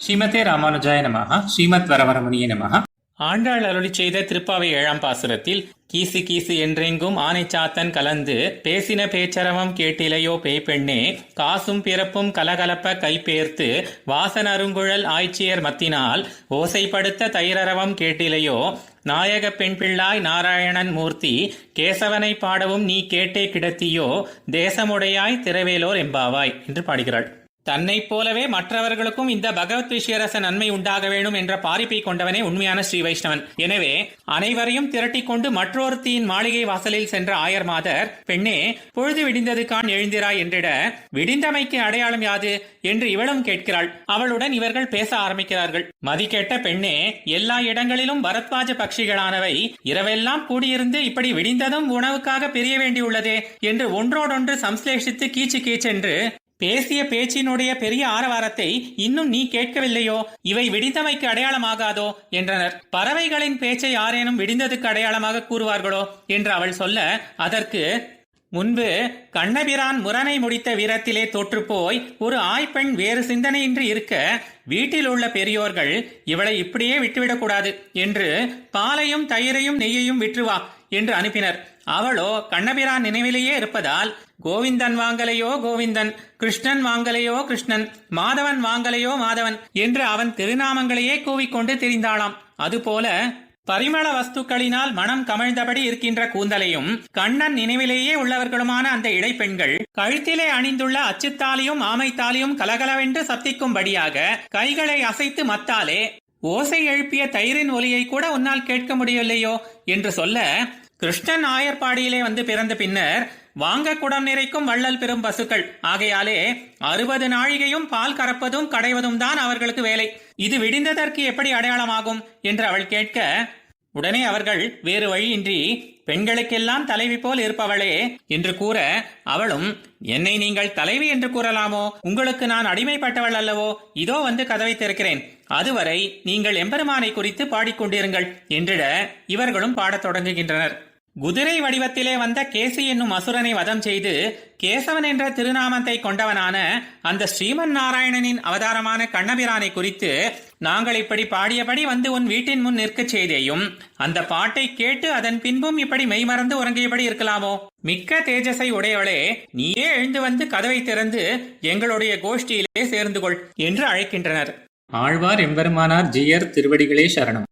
ஸ்ரீமதே ராமானுஜாய நமஹ ஸ்ரீமத் வரவரமுனிய நமஹ. ஆண்டாள் அருளி செய்த திருப்பாவை ஏழாம் பாசுரத்தில் கீசு கீசு என்றெங்கும் ஆனைச்சாத்தன் கலந்து பேசின பேச்சரவம் கேட்டிலையோ பேய்பெண்ணே காசும் பிறப்பும் கலகலப்ப கைப்பேர்த்து வாசன் அருங்குழல் ஆய்ச்சியர் மத்தினால் ஓசைப்படுத்த தயிரரவம் கேட்டிலையோ நாயக பெண் பிள்ளாய் நாராயணன் மூர்த்தி கேசவனை பாடவும் நீ கேட்டே கிடத்தியோ தேசமுடையாய் திரவேலோர் எம்பாவாய் என்று பாடுகிறாள். தன்னைப் போலவே மற்றவர்களுக்கும் இந்த பகவத் விஷயரச நன்மை உண்டாக வேண்டும் என்ற பாரிப்பை கொண்டவனே உண்மையான ஸ்ரீ வைஷ்ணவன். எனவே அனைவரையும் திரட்டிக் கொண்டு மற்றொருத்தியின் மாளிகை வாசலில் சென்ற ஆயர் மாதர் பெண்ணே பொழுது விடிந்தது கான் எழுந்திராய் என்றிட விடிந்தமைக்கு அடையாளம் யாது? என்று இவளும் கேட்கிறாள். அவளுடன் இவர்கள் பேச ஆரம்பிக்கிறார்கள். மதிக்கேட்ட பெண்ணே எல்லா இடங்களிலும் பரத்வாஜ பட்சிகளானவை இரவெல்லாம் கூடியிருந்து இப்படி விடிந்ததும் உணவுக்காக பிரிய வேண்டியுள்ளதே என்று ஒன்றோடொன்று சம்ஸ்லேஷித்து கீச்சு கீச்சென்று பேசிய பேச்சினுடைய பெரிய ஆரவாரத்தை இன்னும் நீ கேட்கவில்லையோ? இவை விடிந்தமைக்கு அடையாளமாகாதோ? என்றனர். பறவைகளின் பேச்சை யாரேனும் விடிந்ததுக்கு அடையாளமாக கூறுவார்களோ? என்று அவள் சொல்ல அதற்கு முன்பு கண்ணபிரான் முரணை முடித்த வீரத்திலே தோற்றுப்போய் ஒரு ஆய்ப்பெண் வேறு சிந்தனையின்றி இருக்க வீட்டில் உள்ள பெரியோர்கள் இவளை இப்படியே விட்டுவிடக்கூடாது என்று பாலையும் தயிரையும் நெய்யையும் விற்றுவா என்று அனுப்பினர். அவளோ கண்ணபிரான் நினைவிலேயே இருப்பதால் கோவிந்தன் வாங்கலையோ கோவிந்தன் கிருஷ்ணன் வாங்கலையோ கிருஷ்ணன் மாதவன் வாங்கலையோ மாதவன் என்று அவன் திருநாமங்களையே கூவிக்கொண்டு திரிந்தாளாம். அதுபோல பரிமள வஸ்துக்களினால் மனம் கமழ்ந்தபடி இருக்கின்ற கூந்தலையும் கண்ணன் நினைவிலேயே உள்ளவர்களுமான அந்த இடைப்பெண்கள் கழுத்திலே அணிந்துள்ள அச்சுத்தாலியும் ஆமைத்தாலியும் கலகலவென்று சத்திக்கும்படியாக கைகளை அசைத்து மத்தாலே ஓசை எழுப்பிய தயிரின் ஒலியை கூட உன்னால் கேட்க முடியவில்லையோ என்று சொல்ல கிருஷ்ணன் ஆயர்பாடியிலே வந்து பிறந்த பின்னர் வாங்க குடம் நிறைக்கும் வள்ளல் பெறும் பசுக்கள். ஆகையாலே அறுபது நாழிகையும் பால் கறப்பதும் கடைவதும் தான் அவர்களுக்கு வேலை. இது விடிந்ததற்கு எப்படி அடையாளமாகும் என்று அவள் கேட்க உடனே அவர்கள் வேறு வழியின்றி பெண்களுக்கெல்லாம் தலைவி போல் இருப்பவளே என்று கூற அவளும் என்னை நீங்கள் தலைவி என்று கூறலாமோ? உங்களுக்கு நான் அடிமைப்பட்டவள் அல்லவோ? இதோ வந்து கதவை திறக்கிறேன். அதுவரை நீங்கள் எம்பெருமானை குறித்து பாடிக்கொண்டிருங்கள் என்றிட இவர்களும் பாடத் தொடங்குகின்றனர். குதிரை வடிவத்திலே வந்த கேசி என்னும் அசுரனை வதம் செய்து கேசவன் என்ற திருநாமத்தை கொண்டவனான அந்த ஸ்ரீமன் நாராயணனின் அவதாரமான கண்ணபிரானை குறித்து நாங்கள் இப்படி பாடியபடி வந்து உன் வீட்டின் முன் நிற்கச் செய்தேயும் அந்த பாட்டை கேட்டு அதன் பின்பும் இப்படி மெய்மறந்து உறங்கியபடி இருக்கலாமோ? மிக்க தேஜஸை உடையவளே நீயே எழுந்து வந்து கதவை திறந்து எங்களுடைய கோஷ்டியிலே சேர்ந்து கொள் என்று அழைக்கின்றனர். ஆழ்வார் எம்பெருமானார் ஜியர் திருவடிகளே சரணம்.